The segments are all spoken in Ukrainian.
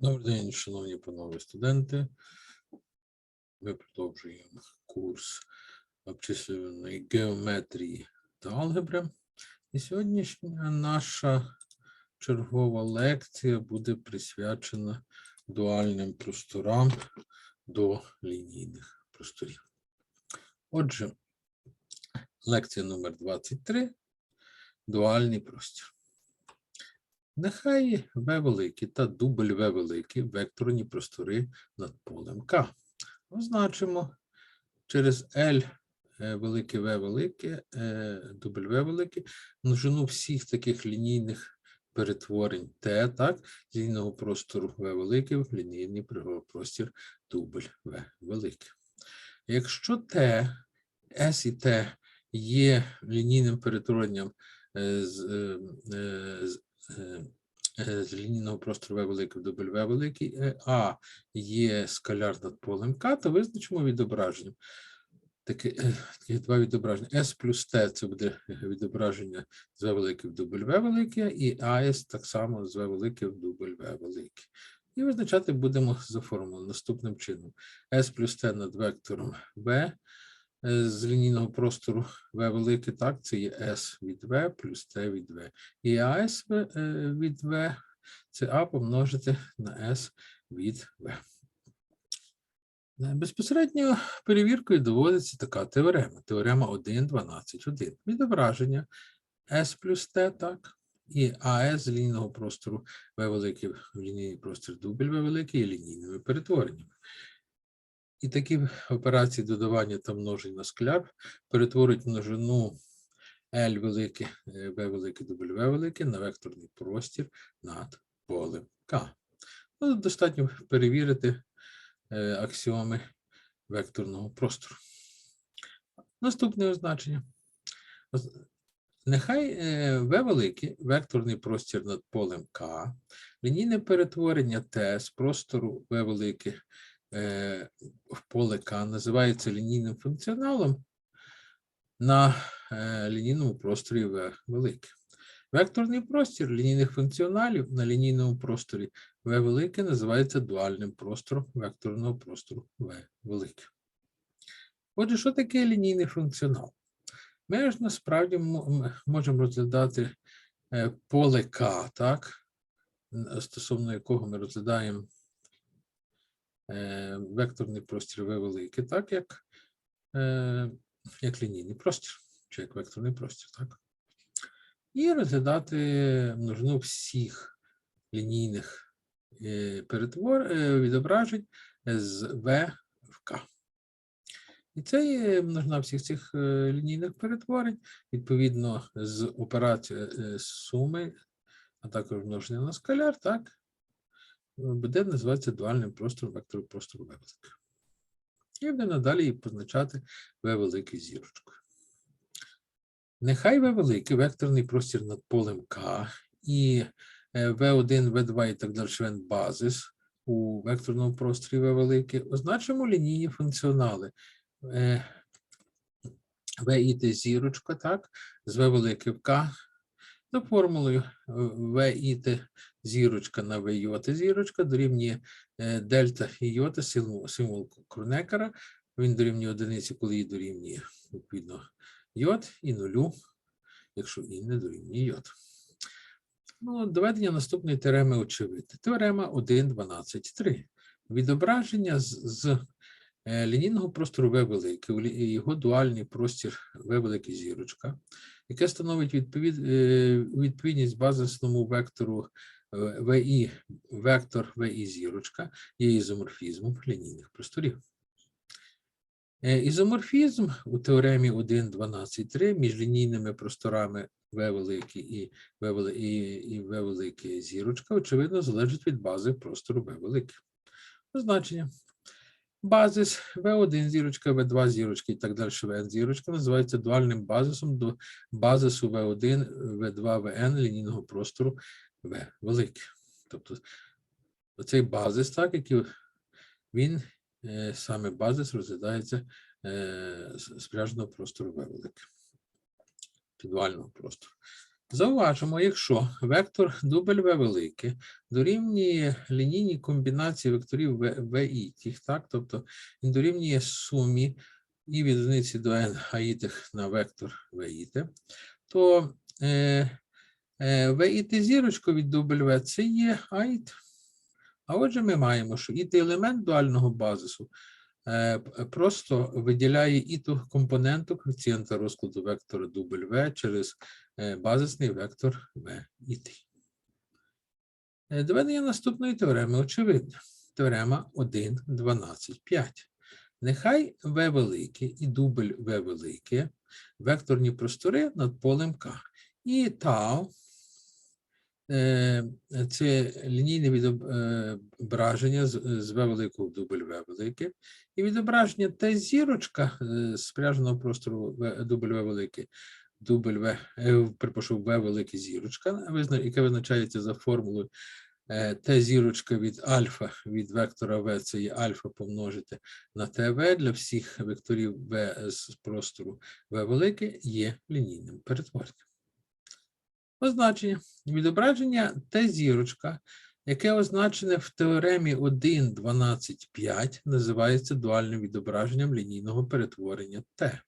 Добрий день, шановні панове студенти. Ми продовжуємо курс обчислюваної геометрії та алгебри. І сьогоднішня наша чергова лекція буде присвячена дуальним просторам до лінійних просторів. Отже, лекція номер 23 дуальний простір. Нехай В великі та дубль В великі векторні простори над полем К. Означимо через L е, велике В велике, е, дубль В велике, множину всіх таких лінійних перетворень Т, так, з лінійного простору В велике в лінійний простір дубль В велике. Якщо Т, С і Т є лінійним перетворенням е, з, з з лінійного простору В великий в В великий, е, А є скаляр над полем К, то визначимо відображенням. Таке, е, два відображення. S плюс T це буде відображення з В великий в В велике, і АС так само з В великий в дубль В великий. І визначати будемо за формулою наступним чином. S плюс T над вектором е, з лінійного простору В велике, так, це є S від V плюс T від V. І АС е, від В це А помножити на С від В. Е, Безпосередньо перевіркою доводиться така теорема. Теорема 1, 12, 1. Відображення S плюс T, так, і АС з лінійного простору В великий в лінійний простір дубль В великий і лінійними перетвореннями. І такі операції додавання та множень на скляр перетворюють множину L велике, е, В велике, В велике на векторний простір над полем К. Ну, достатньо перевірити е, аксіоми векторного простору. Наступне означення. Нехай е, В великий векторний простір над полем К, лінійне перетворення Т з простору В велике е, поле К називається лінійним функціоналом на е, лінійному просторі В велике. Векторний простір лінійних функціоналів на лінійному просторі В велике називається дуальним простором векторного простору В велике. Отже, що таке лінійний функціонал? Ми ж насправді можемо розглядати е, поле К, так, стосовно якого ми розглядаємо е, векторний простір В велике, так як, е, як лінійний простір, чи як векторний простір, так? І розглядати множину всіх лінійних е, перетвор, е, відображень з В в К. І це є множина всіх цих е, лінійних перетворень, відповідно з операцією е, суми, а також множення на скаляр, так, буде називатися дуальним простором вектору простору В великий. І буде надалі її позначати В великий зірочкою. Нехай В великий векторний простір над полем К і е, В1, В2 і так далі член базис у векторному просторі В великий означимо лінійні функціонали. Е, В і Т зірочка, так, з В велике в К. За формулою е, В і зірочка на В йота зірочка дорівнює е, дельта і йота символ, Кронекера. Він дорівнює одиниці, коли і дорівнює відповідно йод і нулю, якщо і не дорівнює йод. Ну, доведення наступної теореми очевидне. Теорема 1, 12, 3. Відображення з, з лінійного простору В великий, його дуальний простір В великий зірочка, яке становить відповід, е, відповідність базисному вектору е, ВІ, вектор ВІ зірочка є ізоморфізмом лінійних просторів. Е, Ізоморфізм у теоремі 1, 12, 3 між лінійними просторами В великий і В велике зірочка, очевидно, залежить від бази простору В великий. Значення. Базис В1 зірочка, В2 зірочка і так далі ВН зірочка називається дуальним базисом до базису В1, В2, ВН лінійного простору В велике. Тобто оцей базис, так, який він е, саме базис розглядається е, спряженого простору В велике. Дуального простору. Зауважимо, якщо вектор W велике дорівнює лінійній комбінації векторів V, V і тих, так, тобто він дорівнює сумі і від одиниці до n аїтих на вектор VIT, то е, е, VIT зірочка від W це є аїт. А отже, ми маємо, що іт елемент дуального базису е, просто виділяє і ту компоненту коефіцієнта розкладу вектора W через базисний вектор V і T. Е, Доведення наступної теореми очевидне. Теорема 1, 12, 5. Нехай V велике і дубль V велике векторні простори над полем К. І тау е, це лінійне відображення з, V великого в дубль V велике. І відображення Т зірочка е, спряженого простору В- дубль V велике дубль В, е, перепрошую, В велика зірочка, яка визначається за формулою е, Т зірочка від альфа від вектора В, це є альфа помножити на ТВ для всіх векторів В з простору В велике є лінійним перетворенням. Означення. Відображення Т зірочка, яке означене в теоремі 1, 12, 5, називається дуальним відображенням лінійного перетворення Т.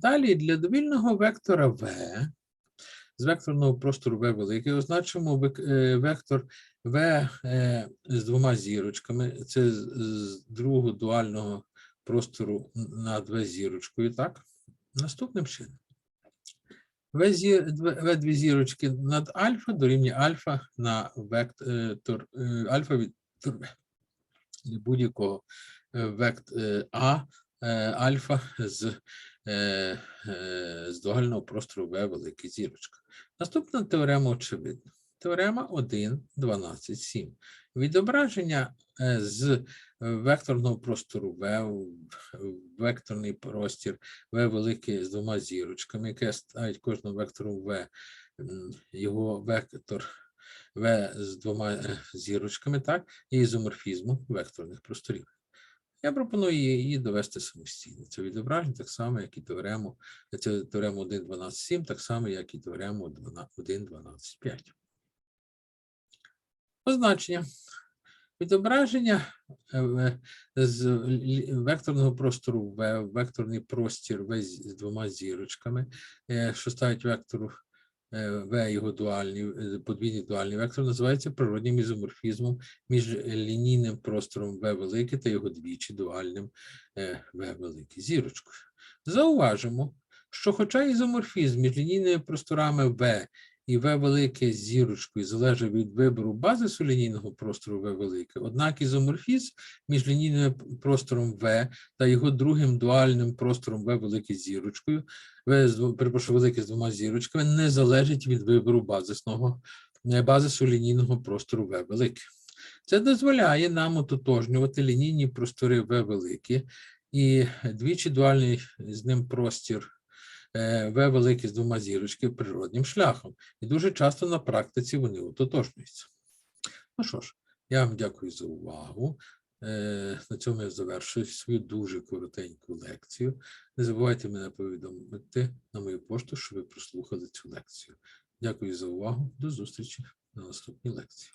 Далі для довільного вектора В з векторного простору В великий означимо е, вектор В е, з двома зірочками. Це з- другого дуального простору над В зірочкою, так? Наступним чином. В, дві зірочки над альфа дорівнює альфа на вектор е, альфа від В. Будь-якого вект е, А альфа з, е, е, з дуального простору В велика зірочка. Наступна теорема очевидна. Теорема 1, 12, 7. Відображення е, з векторного простору В, в векторний простір В велике з двома зірочками, яке ставить кожному вектору В, його вектор В з двома е, зірочками, так, і ізоморфізму векторних просторів. Я пропоную її довести самостійно. Це відображення так само, як і теорему, це теорему 1, 12, 7, так само, як і теорему 1, 12, 5. Позначення. Відображення е, з векторного простору В, векторний простір В з двома зірочками, е, що ставить вектору В його дуальні подвійні подвійний дуальний вектор, називається природнім ізоморфізмом між лінійним простором В велике та його двічі дуальним е, В велике зірочкою. Зауважимо, що хоча ізоморфізм між лінійними просторами В і В велике з зірочкою залежить від вибору базису лінійного простору В велике, однак ізоморфізм між лінійним простором В та його другим дуальним простором В велике з зірочкою, В перепрошую, велике з двома зірочками, не залежить від вибору базисного е, базису лінійного простору В велике. Це дозволяє нам ототожнювати лінійні простори В великі і двічі дуальний з ним простір В великий з двома зірочки природнім шляхом. І дуже часто на практиці вони ототожнюються. Ну що ж, я вам дякую за увагу. Е, На цьому я завершую свою дуже коротеньку лекцію. Не забувайте мене повідомити на мою пошту, що ви прослухали цю лекцію. Дякую за увагу. До зустрічі на наступній лекції.